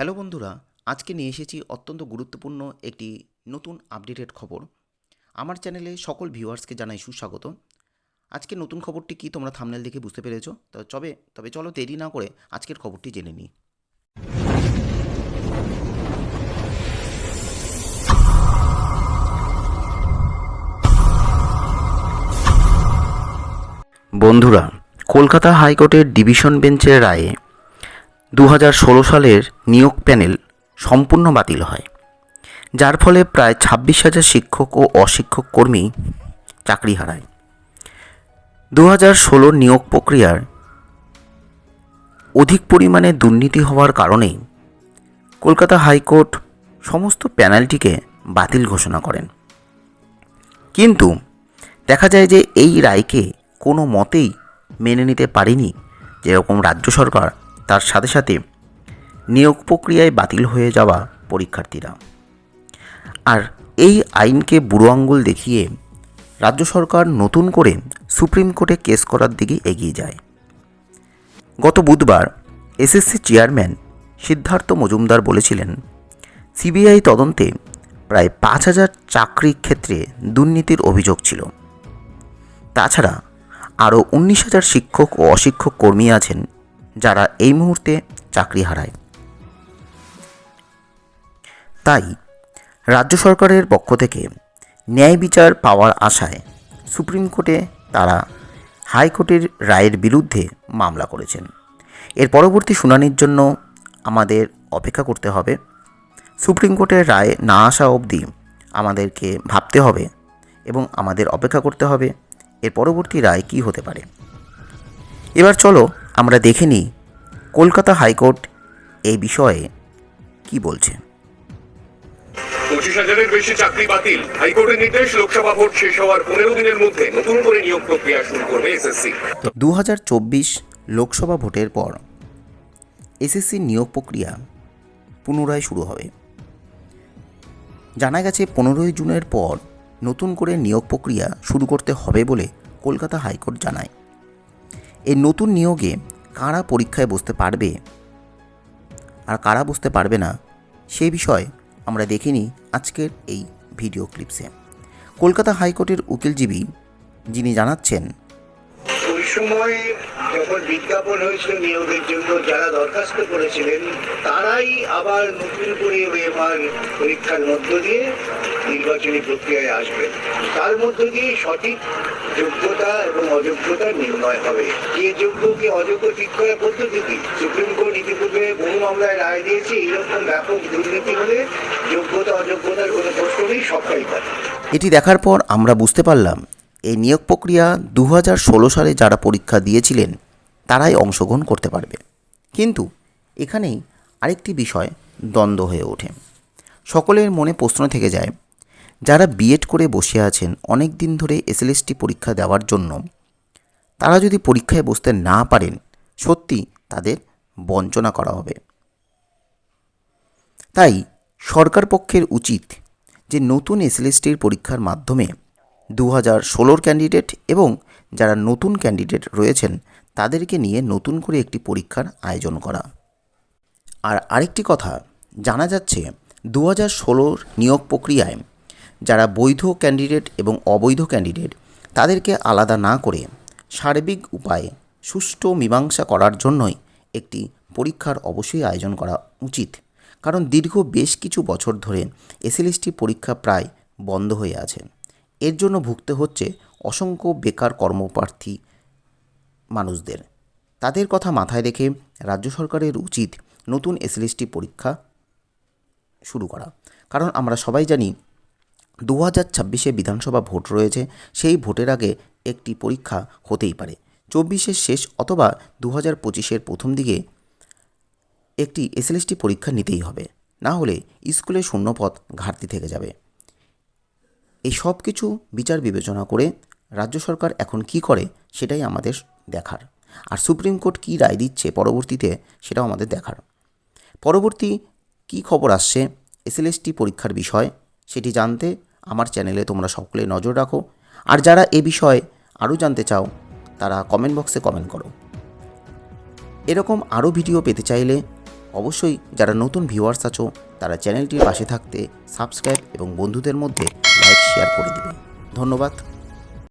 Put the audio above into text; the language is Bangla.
হ্যালো বন্ধুরা, আজকে নিয়ে এসেছি অত্যন্ত গুরুত্বপূর্ণ একটি নতুন আপডেটেড খবর। আমার চ্যানেলে সকল ভিউয়ার্সকে জানাই সুস্বাগত। আজকে নতুন খবরটি কি তোমরা থামনেল দেখে বুঝতে পেরেছ? তো চবে, তবে চলো দেরি না করে আজকের খবরটি জেনে নিই। বন্ধুরা, কলকাতা হাইকোর্টের ডিভিশন বেঞ্চের রায়ে দু হাজার ষোলো সালের নিয়োগ প্যানেল সম্পূর্ণ বাতিল হয়, যার ফলে প্রায় ছাব্বিশ হাজার শিক্ষক ও অশিক্ষক কর্মী চাকরি হারায়। দু হাজার নিয়োগ প্রক্রিয়ার অধিক পরিমাণে দুর্নীতি হওয়ার কারণেই কলকাতা হাইকোর্ট সমস্ত প্যানেলটিকে বাতিল ঘোষণা করেন। কিন্তু দেখা যায় যে এই রায়কে কোনো মতেই মেনে নিতে পারেনি যেরকম রাজ্য সরকার তার সাথে সাথে নিয়োগ প্রক্রিয়ায় বাতিল হয়ে যাওয়া পরীক্ষার্থীরা। আর এই আইনকে বুড়ো আঙ্গুল দেখিয়ে রাজ্য সরকার নতুন করে সুপ্রিম কোর্টে কেস করার দিকে এগিয়ে যায়। গত বুধবার এসএসসি চেয়ারম্যান সিদ্ধার্থ মজুমদার বলেছিলেন, সিবিআই তদন্তে প্রায় পাঁচ হাজার চাকরির ক্ষেত্রে দুর্নীতির অভিযোগ ছিল। তাছাড়া আরও উনিশ হাজার শিক্ষক ও অশিক্ষক কর্মী আছেন যারা এই মুহূর্তে চাকরি হারায়। তাই রাজ্য সরকারের পক্ষ থেকে ন্যায় বিচার পাওয়ার আশায় সুপ্রিম কোর্টে তারা হাইকোর্টের রায়ের বিরুদ্ধে মামলা করেছেন। এর পরবর্তী শুনানির জন্য আমাদের অপেক্ষা করতে হবে। সুপ্রিম কোর্টের রায় না আসা অবধি আমাদেরকে ভাবতে হবে এবং আমাদের অপেক্ষা করতে হবে এর পরবর্তী রায় কী হতে পারে। এবার চলো আমরা দেখে নিই কলকাতা হাইকোর্ট এই বিষয়ে কি বলছে। পঁচিশ হাজারের বেশি চাকরি বাতিল। হাইকোর্টের নির্দেশ লোকসভা ভোট শেষ হওয়ার পনেরো দিনের মধ্যে নতুন করে নিয়োগ প্রক্রিয়া শুরু করবে এসএসসি দু চব্বিশ লোকসভা ভোটের পর এসএসসি নিয়োগ প্রক্রিয়া পুনরায় শুরু হবে। জানা গেছে পনেরোই জুনের পর নতুন করে নিয়োগ প্রক্রিয়া শুরু করতে হবে বলে কলকাতা হাইকোর্ট জানায়। এই নতুন নিয়োগে কারা পরীক্ষায় বসতে পারবে? আর কারা বসতে পারবে না সেই বিষয়ে আমরা দেখে নিই আজকের এই ভিডিও ক্লিপসে কলকাতা হাইকোর্টের উকিলজীবী যিনি জানাচ্ছেন সময় যখন বিজ্ঞাপন হয়েছিল নিয়োগের জন্য, যারা দরখাস্ত করেছিলেন, তারাই আবার নতুন করে এবার পরীক্ষার মধ্য দিয়ে নির্বাচনী প্রক্রিয়ায় আসবেন। তার মধ্য দিয়ে সঠিক যোগ্যতা এবং অযোগ্যতা নির্ণয় হবে। কে যোগ্য কে অযোগ্য ঠিক করার পদ্ধতি কি? সুপ্রিম কোর্ট ইতিপূর্বে বহু মামলায় রায় দিয়েছে এরকম ব্যাপক দুর্নীতি হলে যোগ্যতা, অযোগ্যতার কোনো প্রশ্ন নেই সবটাই পারে এটি দেখার পর আমরা বুঝতে পারলাম এই নিয়োগ প্রক্রিয়া দু হাজার ষোলো সালে যারা পরীক্ষা দিয়েছিলেন, তারাই অংশগ্রহণ করতে পারবে। কিন্তু এখানেই আরেকটি বিষয় দ্বন্দ্ব হয়ে ওঠে। সকলের মনে প্রশ্ন থেকে যায়, যারা বিএড করে বসে আছেন অনেক দিন ধরে এসএলএসটি পরীক্ষা দেওয়ার জন্য, তারা যদি পরীক্ষায় বসতে না পারেন, সত্যি তাদের বঞ্চনা করা হবে। তাই সরকার পক্ষের উচিত যে নতুন এসএলএসটির পরীক্ষার মাধ্যমে দু হাজার ষোলোর ক্যান্ডিডেট এবং যারা নতুন ক্যান্ডিডেট রয়েছেন, তাদেরকে নিয়ে নতুন করে একটি পরীক্ষার আয়োজন করা। আর আরেকটি কথা, জানা যাচ্ছে দু হাজার ষোলোর নিয়োগ প্রক্রিয়ায় যারা বৈধ ক্যান্ডিডেট এবং অবৈধ ক্যান্ডিডেট তাদেরকে আলাদা না করে সার্বিক উপায়ে সুষ্ঠু মীমাংসা করার জন্যই একটি পরীক্ষার অবশ্যই আয়োজন করা উচিত। কারণ দীর্ঘ বেশ কিছু বছর ধরে এসএলএসটি পরীক্ষা প্রায় বন্ধ হয়ে আছে। এর জন্য ভুগতে হচ্ছে অসংখ্য বেকার কর্মপ্রার্থী মানুষদের। তাদের কথা মাথায় রেখে রাজ্য সরকারের উচিত নতুন এসএলএসটি পরীক্ষা শুরু করা। কারণ আমরা সবাই জানি দু হাজার ছাব্বিশে বিধানসভা ভোট রয়েছে, সেই ভোটের আগে একটি পরীক্ষা হতেই পারে। চব্বিশের শেষ অথবা দু হাজার পঁচিশের প্রথম দিকে একটি এসএলএসটি পরীক্ষা নিতেই হবে। না হলে স্কুলে শূন্যপদ ঘাটতি থেকে যাবে। এই সব কিছু বিচার বিবেচনা করে রাজ্য সরকার এখন কি করে সেটাই আমাদের দেখার। আর সুপ্রিম কোর্ট কী রায় দিচ্ছে পরবর্তীতে সেটাও আমাদের দেখার। পরবর্তী কী খবর আসছে এসএলএসটি পরীক্ষার বিষয় সেটি জানতে আমার চ্যানেলে তোমরা সকলে নজর রাখো। আর যারা এ বিষয়ে আরও জানতে চাও, তারা কমেন্ট বক্সে কমেন্ট করো। এরকম আরও ভিডিও পেতে চাইলে অবশ্যই যারা নতুন ভিউয়ার্স আছো, তারা চ্যানেলটির পাশে থাকতে সাবস্ক্রাইব এবং বন্ধুদের মধ্যে শেয়ার করে দেবে ধন্যবাদ।